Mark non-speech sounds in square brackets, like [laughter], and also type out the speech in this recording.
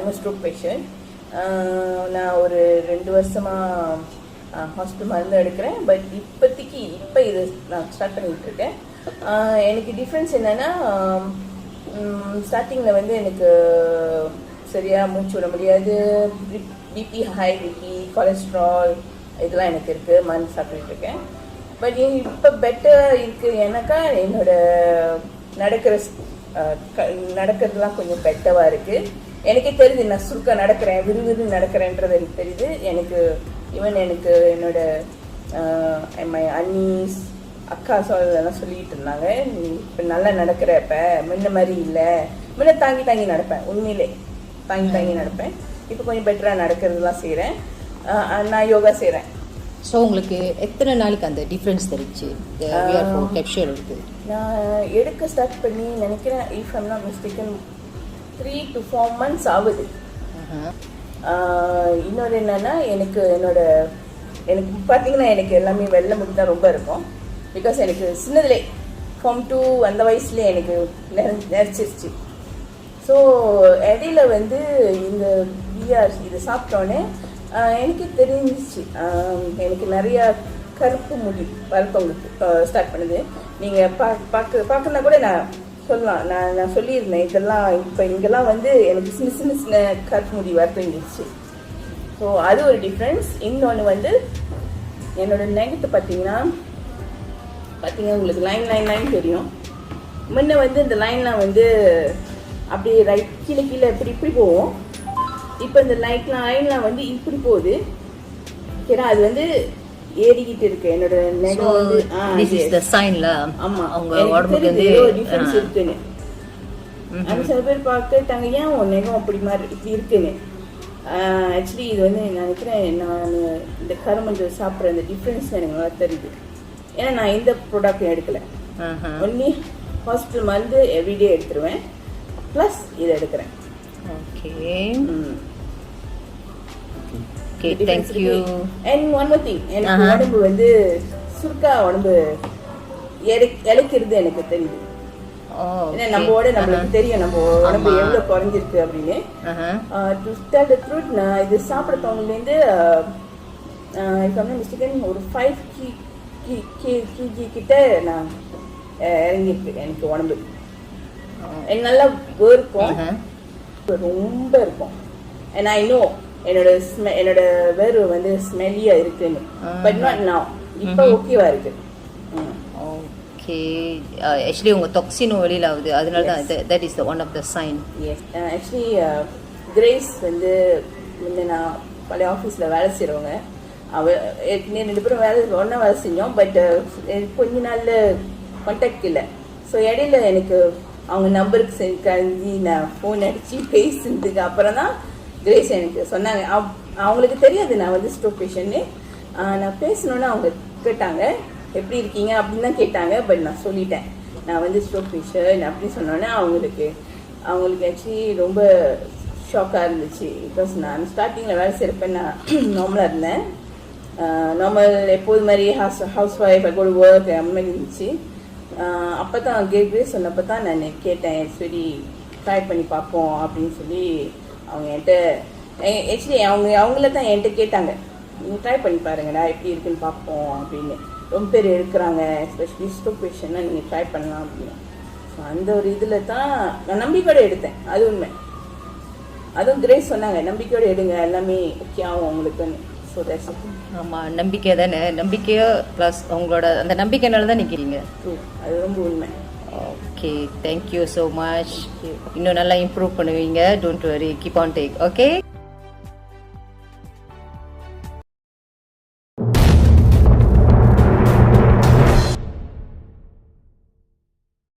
I'm stroke patient நான் ஒரு ரெண்டு வருஷமாக ஹாஸ்பிட்டல் மருந்து எடுக்கிறேன். பட் இப்போதைக்கு இப்போ இது நான் ஸ்டார்ட் பண்ணிட்டு இருக்கேன். எனக்கு டிஃப்ரென்ஸ் என்னென்னா ஸ்டார்டிங்கில் வந்து எனக்கு சரியாக மூச்சு விட முடியாது. பிபி ஹை பிபி கொலஸ்ட்ரால் இதெல்லாம் எனக்கு இருக்குது மருந்து சாப்பிட்டுட்டு இருக்கேன். பட் இப்போ பெட்டர் இருக்குது எனக்கா என்னோட நடக்கிற க- நடக்கிறதுலாம் கொஞ்சம் பெட்டவாக இருக்குது எனக்கே தெரியுது நான் சுருக்க நடக்கிறேன் விறுவிறு நடக்கிறேன்றது எனக்கு தெரியுது. எனக்கு ஈவன் எனக்கு என்னோட மை அண்ணீஸ் அக்கா சொல்லலாம் சொல்லிட்டு இருந்தாங்க நீ இப்போ நல்லா நடக்கிற இப்ப முன்ன மாதிரி இல்லை. முன்ன தாங்கி தாங்கி நடப்பேன் உண்மையிலே. தாங்கி தாங்கி நடப்பேன். இப்போ கொஞ்சம் பெட்டராக நடக்கிறதுலாம் செய்கிறேன் நான் யோகா செய்கிறேன் ஸோ உங்களுக்கு எத்தனை நாளைக்கு அந்த டிஃப்ரென்ஸ் தெரிஞ்சு கேப்ஷர் இருக்கு. நான் எடுக்க ஸ்டார்ட் பண்ணி நினைக்கிறேன் if I'm not mistaken three to four months ஆகுது. இன்னொரு என்னன்னா எனக்கு என்னோட எனக்கு பார்த்தீங்கன்னா எனக்கு எல்லாமே வெள்ளை முடி தான் ரொம்ப இருக்கும். பிகாஸ் எனக்கு சின்னதுலே ஃபார்ம் டூ அந்த வயசுலேயே எனக்கு நிற- நிறைச்சிருச்சு. ஸோ இடையில வந்து இந்த பிஆர் இது சாப்பிட்டோன்னே எனக்கு தெரிஞ்சிச்சு. எனக்கு நிறையா கருப்பு முடி வரத்தவங்களுக்கு ஸ்டார்ட் பண்ணுது. நீங்கள் பா பார்க்க பார்க்கணுன்னா கூட நான் சொல்லலாம். நான் நான் சொல்லியிருந்தேன் இதெல்லாம் இப்போ இங்கெல்லாம் வந்து எனக்கு சின்ன சின்ன சின்ன கருப்பு முடி வரத்துங்கிடுச்சு ஸோ அது ஒரு டிஃப்ரென்ஸ் இன்னொன்று வந்து என்னோட நெகத்து பார்த்தீங்கன்னா பார்த்தீங்கன்னா உங்களுக்கு லைன் லைன் லைன் தெரியும். முன்ன வந்து இந்த லைன்லாம் வந்து அப்படியே ரைட் கீழே கீழே இப்படி இப்படி போகும். இப்போ இந்த லைட்லாம் லைன்லாம் வந்து இப்படி போகுது. ஏன்னா அது வந்து ஏறிக்கிட்டு இருக்கு. என்னோட நெகம் வந்து ஆ, திஸ் இஸ் yes. த சைன்ல ஆமா. அவங்க உடம்புக்கு வந்து ஆ. இருக்குன்னு. அது சில பேர் பார்த்துட்டாங்க ஏன் உன் நெகம் அப்படி மாதிரி இப்படி இருக்குன்னு. ஆக்சுவலி இது வந்து நான் நினைக்கிறேன் நான் இந்த கருமஞ்சள் சாப்பிட்ற இந்த டிஃப்ரென்ஸ் எனக்கு நல்லா தெரியுது. ஏன்னா நான் எந்த ப்ராடக்ட்டும் எடுக்கல. ஒன்லி ஹாஸ்பிட்டல் மருந்து எவ்ரிடே எடுத்துருவேன். ப்ளஸ் இதை எடுக்கிறேன். ஓகே ம். Okay thank you and one more thing எனக்கு ஆஹா. உடம்பு வந்து சுருக்கா உடம்பு இளைக்கிறது எனக்கு தெரியுது ஏன்னா நம்ம உடம்பு நம்மளுக்கு தெரியும் நம்ம உடம்பு. எவ்வளவு குறைஞ்சிருக்கு அப்படின்னு. டு டெல் த ட்ரூத் நான் இது சாப்பிட்றவங்கலேருந்து இப்போ மிஸ்டேக்கன் ஒரு ஃபைவ் கி கேஜி கிட்ட நான் அஹ், இறங்கியிருக்கு எனக்கு உடம்பு. எனக்கு நல்லா வேர்க்கும் ரொம்ப இருக்கும். அண்ட் ஐ நோ என்னோட ஸ்மெ என்னோட வேர்வை வந்து ஸ்மெல்லியா இருக்குன்னு. But not now. இப்போ ஓகேவா இருக்கு. ஓகே ஆக்சுவலி உங்க தொக்சினும் வெளியில ஆகுது. அதனால தான் that is the one of the sign yes actually grace வந்து முன்ன நான் பழைய ஆஃபீஸில் வேலை செய்கிறவங்க அவ ஏற்கனவே ரெண்டு பேரும் வேலை ஒன்றா வேலை செஞ்சோம். பட் கொஞ்ச நாள்ல கான்டாக்ட் இல்லை. ஸோ இடையில எனக்கு அவங்க நம்பருக்கு செஞ்சு நான் ஃபோன் அடித்து பேசுனதுக்கு அப்புறம் தான் கிரேஸ் எனக்கு சொன்னாங்க. அவங்களுக்கு தெரியாது நான் வந்து ஸ்ட்ரோக் பேஷண்ட்னு நான் பேசணுன்னு அவங்க கேட்டாங்க. எப்படி இருக்கீங்க? அப்படின்னு தான் கேட்டாங்க. பட் நான் சொல்லிட்டேன். நான் வந்து ஸ்ட்ரோக் பேஷன் அப்படின்னு சொன்னோன்னே அவங்களுக்கு அவங்களுக்கு ஆக்சுவலி ரொம்ப ஷாக்காக இருந்துச்சு. பிகாஸ் நான் ஸ்டார்டிங்கில் வேலை செய்கிறப்ப நான் [clears throat] நார்மலாக இருந்தேன். நார்மல் எப்போது மாதிரி ஹவுஸ் ஹவுஸ் ஒய்ஃப் கூட ஒர்க் அந்த மாதிரி இருந்துச்சு. அப்போ தான் கேட்கவே சொன்னப்போ தான் நான் கேட்டேன். சரி ட்ரை பண்ணி பார்ப்போம். அப்படின்னு சொல்லி அவங்க என்கிட்ட ஆக்சுவலி அவங்க அவங்கள தான் என்கிட்ட கேட்டாங்க. நீங்கள் ட்ரை பண்ணி பாருங்கடா எப்படி இருக்குன்னு பார்ப்போம் அப்படின்னு. ரொம்ப பேர் இருக்கிறாங்க எஸ்பெஷலி ஸ்டோக் பேஷன்னா நீங்கள் ட்ரை பண்ணலாம் அப்படின்னு. ஸோ அந்த ஒரு இதில் தான் நான் நம்பிக்கையோட எடுத்தேன். அது உண்மை. அதுவும் கிரேஸ் சொன்னாங்க நம்பிக்கையோட எடுங்க எல்லாமே ஓகே ஆகும் உங்களுக்குன்னு. ஸோ தட்ஸ் ஆமா நம்பிக்கை தானே. நம்பிக்கையோ ப்ளஸ் உங்களோட அந்த நம்பிக்கைனால தான் நிற்கிறீங்க அது ரொம்ப உண்மை. ஓகே தேங்க்யூ ஸோ மச் இன்னும் நல்லா இம்ப்ரூவ் பண்ணுவீங்க. Don't worry keep on take okay